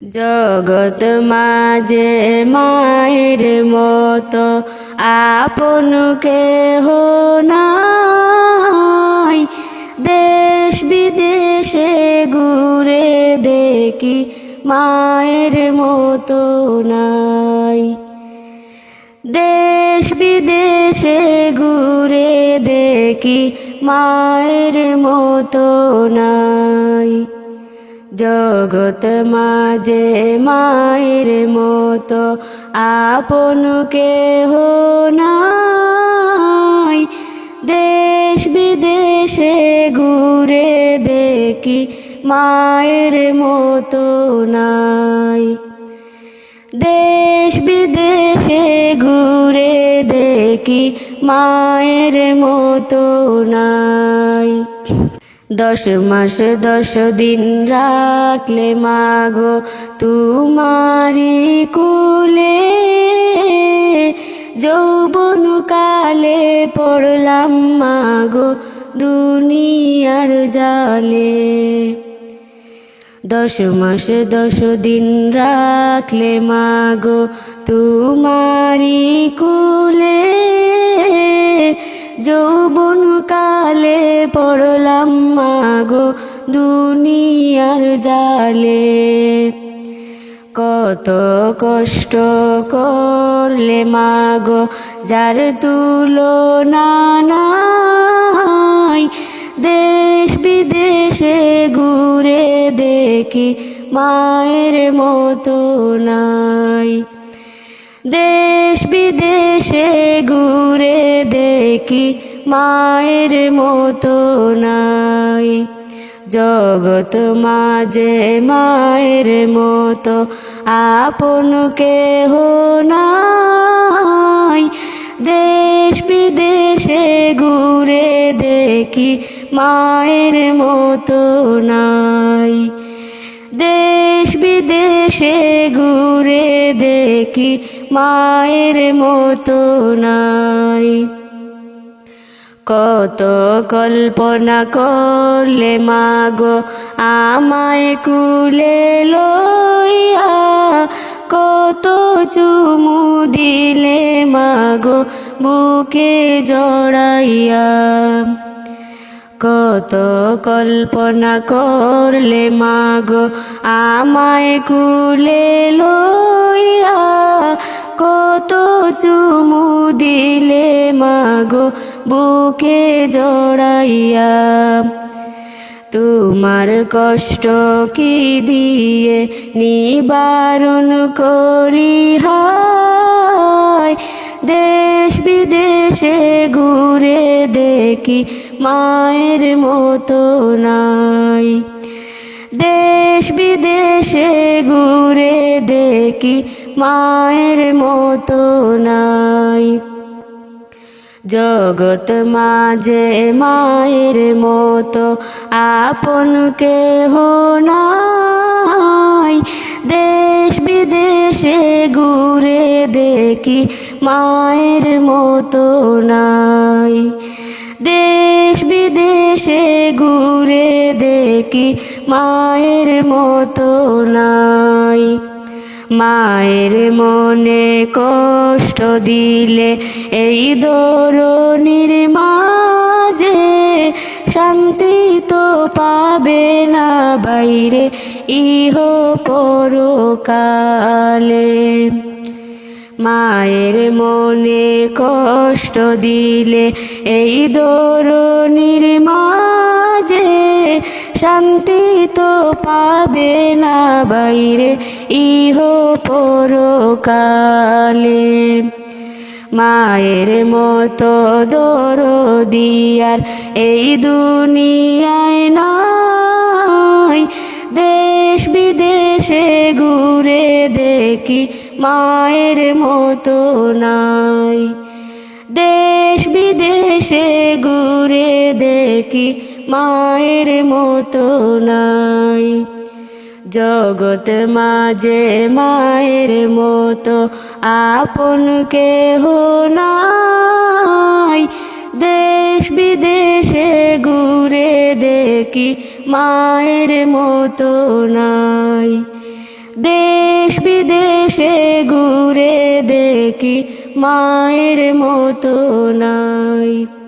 জগৎ মাঝে মায়ের মতো আপন কেহ নাই। দেশ বিদেশে ঘুরে দেখি মায়ের মতো নাই। দেশ বিদেশে ঘুরে দেখি মায়ের মতো নাই। জগৎ মাঝে মায়ের মতো আপন কেহ নাই। দেশ বিদেশে ঘুরে দেখি মায়ের মতো নাই। দেশ বিদেশে ঘুরে দেখি মায়ের মতো নাই। দশ মাস দশ দিন রাখলে মাগো তোমারি কুলে। যৌবন কালে পড়লাম মাগো দুনিয়ার জালে। দশ মাস দশ দিন রাখলে মাগো তোমারি কুলে। যৌবন কালে পড়লাম মাগো দুনিয়ার জালে। কত কষ্ট করলে মাগো, যার তুলনা নাই, দেশ বিদেশে ঘুরে দেখি মায়ের মতো নাই। দেশ বিদেশে ঘুরে দেখি মায়ের মতো নাই। জগত মাঝে মায়ের মতো, আপন কেহ নাই। দেশ বিদেশে ঘুরে দেখি মায়ের মতো নাই। দেশ বিদেশে ঘুরে দেখি মায়ের মতো নাই। কত কল্পনা করলে মাগো আমায় কুলে লইয়া, কত চুমু দিলে মাগো বুকে জড়াইয়া। কত কল্পনা করলে মাগো? আমায় কুলে লইয়া কত চুমু দিলে মাগো? বুকে জড়াইয়া তোমার কষ্ট কি দিয়ে নিবারণ করি হায় দেশ বিদেশে দেখি মায়ের মতো নাই। দেশ বিদেশে ঘুরে দেখি মায়ের মতো নাই। জগত মাঝে মায়ের মতো আপন কেহ নাই। দেশ বিদেশে ঘুরে দেখি মায়ের মতো নাই। দেশ বিদেশে ঘুরে দেখি মায়ের মতো নাই। মায়ের মনে কষ্ট দিলে এই দরনির মাঝে শান্তি তো পাবে না বাইরে, ইহ পরকালে। মায়ের মনে কষ্ট দিলে এই দরনির মাঝে শান্তি তো পাবে না বাইরে, ইহ পরকালে। মায়ের মতো দরদিয়ার এই দুনিয়ায় নাই দেশ বিদেশে ঘুরে দেখি মায়ের মতো নাই। দেশ বিদেশে ঘুরে দেখি মায়ের মতো নাই। জগত মাঝে মায়ের মতো আপন কেহ নাই। দেশ বিদেশে ঘুরে দেখি মায়ের মতো নাই। দেশ বিদেশে ঘুরে দেখি মায়ের মতো নাই।